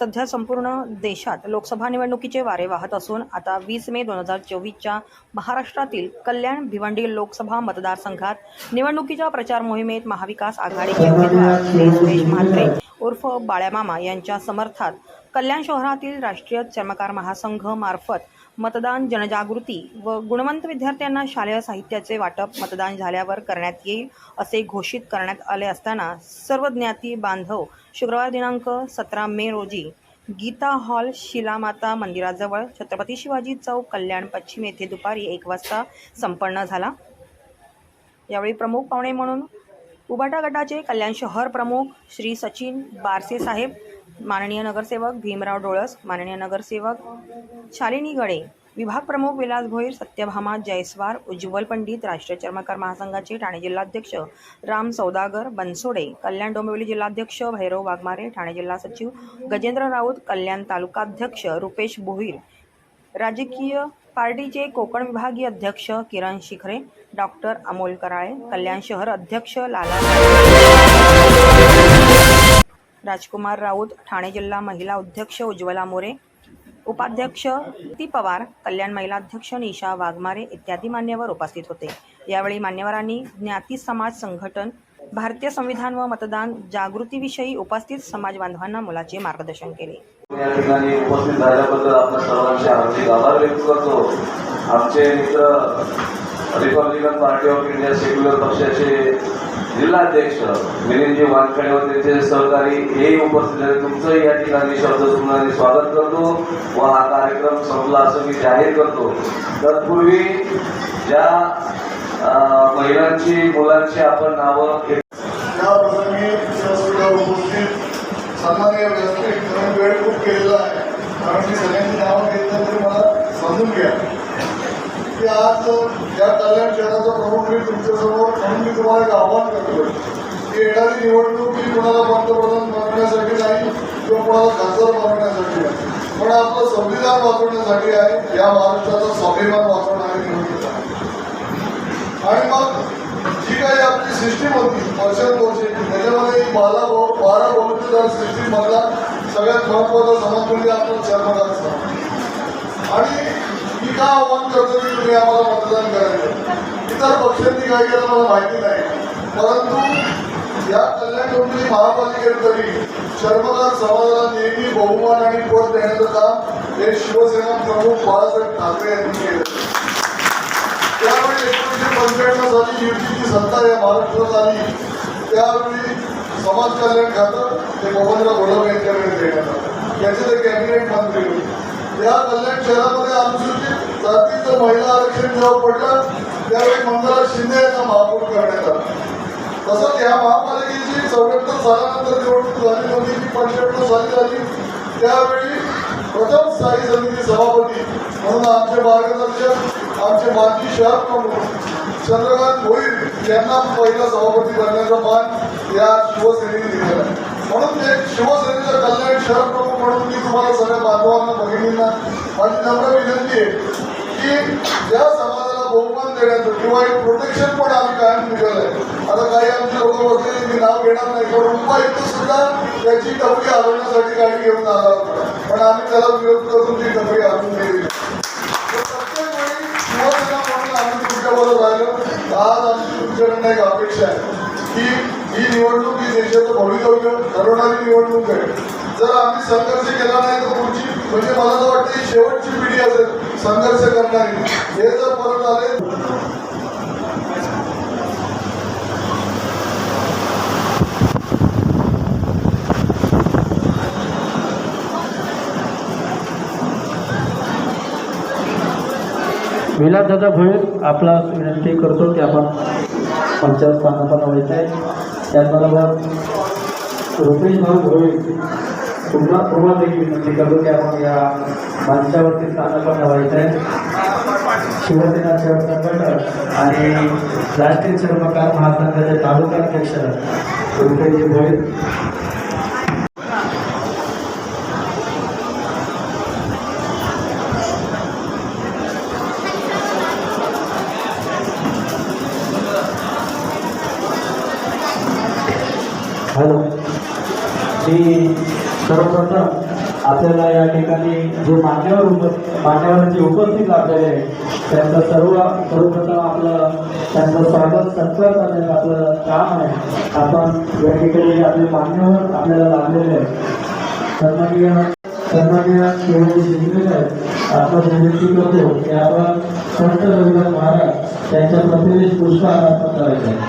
सध्या संपूर्ण देशात लोकसभा निवडणुकीचे वारे वाहत असून आता वीस मे दोन हजार चोवीसच्या महाराष्ट्रातील कल्याण भिवंडी लोकसभा मतदारसंघात निवडणुकीच्या प्रचार मोहिमेत महाविकास आघाडीचे उमेदवार श्री सुरेश म्हात्रे उर्फ बाळ्यामामा यांच्या समर्थात कल्याण शहरातील राष्ट्रीय चर्मकार महासंघ मार्फत मतदान जनजागृती व गुणवंत विद्यार्थ्यांना शालेय साहित्याचे वाटप मतदान झाल्यावर करण्यात येईल असे घोषित करण्यात आले असताना सर्व ज्ञाती बांधव शुक्रवार दिनांक सतरा मे रोजी गीता हॉल शिलामाता मंदिराजवळ छत्रपती शिवाजी चौक कल्याण पश्चिम येथे दुपारी एक वाजता संपन्न झाला. यावेळी प्रमुख पाहुणे म्हणून उबाटा गटाचे कल्याण शहर प्रमुख श्री सचिन बारसे साहेब माननीय नगरसेवक भीमराव डोळस माननीय नगरसेवक शालिनी गडे विभाग प्रमुख विलास भोईर सत्यभामा जयस्वार उज्ज्वल पंडित राष्ट्रीय चर्मकार महासंघाचे ठाणे जिल्हाध्यक्ष राम सौदागर बनसोडे कल्याण डोंबिवली जिल्हाध्यक्ष भैरव वाघमारे ठाणे जिल्हा सचिव गजेंद्र राऊत कल्याण तालुकाध्यक्ष रुपेश भोईर राजकीय पार्टीचे कोकण विभागीय अध्यक्ष किरण शिखरे डॉक्टर अमोल कराळे कल्याण शहर अध्यक्ष लाला राजकुमार राऊत ठाणे जिल्हा महिला अध्यक्ष उज्ज्वला मोरे उपाध्यक्ष ती पवार कल्याण महिला अध्यक्ष निशा वाघमारे इत्यादी मान्यवर उपस्थित होते. यावेळी मान्यवरांनी ज्ञाती समाज संघटन भारतीय संविधान व मतदान जागृतीविषयी उपस्थित समाज बांधवांना मुलाचे मार्गदर्शन केले. या ठिकाणी उपस्थित झाल्याबद्दल आपल्या सर्वांचे हार्दिक आभार व्यक्त करतो. आमचे मित्र Republican party of India secular पक्षाचे जिल्हाध्यक्ष मिलिंदजी वानखेडे व त्यांचे सहकारी हे उपस्थित आहेत तुमचंही या ठिकाणी शब्द सुनाने स्वागत करतो व हा कार्यक्रम संपला असं मी जाहीर करतो. तत्पूर्वी ज्या महिलांची मुलांची आपण नावं उपस्थित सन्माननीय व्यासपीठ वेळ खूप केलेला आहे. कारण की सगळ्यांची नावं घेतलं तरी मला समजून घ्या. की आज या कल्याण शहराचा प्रमुख मी तुमच्यासमोर म्हणून मी तुम्हाला एक आव्हान करतो की येणारी निवडणूक ही कुणाला पंतप्रधान बनवण्यासाठी नाही किंवा कुणाला खासदार बनवण्यासाठी नाही. पण आपलं संविधान वाचवण्यासाठी आहे या महाराष्ट्राचा स्वाभिमान वाचवणारी निवडणूक आहे आणि मग जी काही आपली सिस्टीम होती वर्षांवर्षी त्याच्यामध्ये बारा बारा सिस्टीम मधला सगळ्यात महत्त्वाचा समाज म्हणजे आपला चर्मदार समाज आणि मी का आव्हान करतो की तुम्ही आम्हाला मतदान करायचं? इतर पक्षांनी काय केलं मला माहिती नाही. परंतु या कल्याण डोंबिवली महापालिकेत तरी चर्मदार समाजाला नेहमी बहुमान आणि पद देण्याचं काम हे शिवसेना प्रमुख बाळासाहेब ठाकरे यांनी केलं. त्यावेळी एकोणीसशे पंच्याण्णव साली युतीची सत्ता या महाराष्ट्रात आली. त्यावेळी समाज कल्याण खातं ते बबनराव घोलप यांच्याकडे देण्यात आलं. याचे ते कॅबिनेट मंत्री होते. या कल्याण शहरामध्ये अनुसूचित जातीचं महिला आरक्षण जेव्हा पडलं त्यावेळी मंगला शिंदे यांना महापौर करण्यात आला. तसंच या महापालिकेची चौऱ्याहत्तर सालानंतर निवडणूक झाली होती ती पंच्याण्णव साली झाली त्यावेळी प्रथम स्थायी समिती सभापती म्हणून आमचे मार्गदर्शक आमचे माजी शहर प्रमुख चंद्रकांत भोईर यांना पहिला सभापती बनण्याचा मान या शिवसेनेने दिलेला आहे. म्हणून ते शिवसेनेचं कल्याण शहर प्रमुख म्हणून मी तुम्हाला सगळ्या बांधवांना भगिनींना माझी नम्र विनंती आहे. की ज्या समाजाला बहुमान देण्याचं किंवा एक प्रोटेक्शन पण आम्ही कायम निघालं आहे. आता काही आमचे लोक बसलेले मी नाव घेणार नाही पण उपायुक्त सुद्धा त्याची टपरी हलवण्यासाठी गाडी घेऊन आला होता पण आम्ही त्याला विरोध करून ती टपरी हलवून दिली प्रत्येक वेळी शिवसेना म्हणून आम्ही तुमच्याबरोबर राहिलो. आज आमची तुमच्याकडनं एक अपेक्षा आहे की ही निवडणूक ही देशाचं भवितव्य ठरवणारी निवडणूक आहे. जर आम्ही संघर्ष केला नाही तर पुढची म्हणजे मला तर वाटतं ही शेवटची पिढी संघर्ष करणारी. हे जर परत आले विलास दादा भोईर आपला विनंती करतो की आपण पंचायत स्थानापन्न व्हायचं आहे. त्याचबरोबर रुपेश भाऊ भोईर तुम्हाला तुम्हाला एक विनंती करतो की आपण या मंचावरती स्थानापन्न ठेवायचं आहे. शिवसेना सेवा संघटक आणि राष्ट्रीय चर्मकार महासंघाचे तालुका अध्यक्ष रुपेशजी भोईर हॅलो. मी सर्वप्रथम आपल्याला या ठिकाणी जे मान्यवर उप मान्यवरांची उपस्थित लाभलेले आहे त्यांचं सर्व सर्वप्रथम आपलं त्यांचं स्वागत सत्कार करण्याचं आपलं काम आहे. आपण या ठिकाणी आपले मान्यवर आपल्याला लाभलेले आहे सन्माननीय सन्माननीय शिवाजी शिंदे साहेब आपण विनंती करतो की आपण संत रविदास महाराज त्यांच्या प्रतिनिधी पुरस्कार अर्पण आहे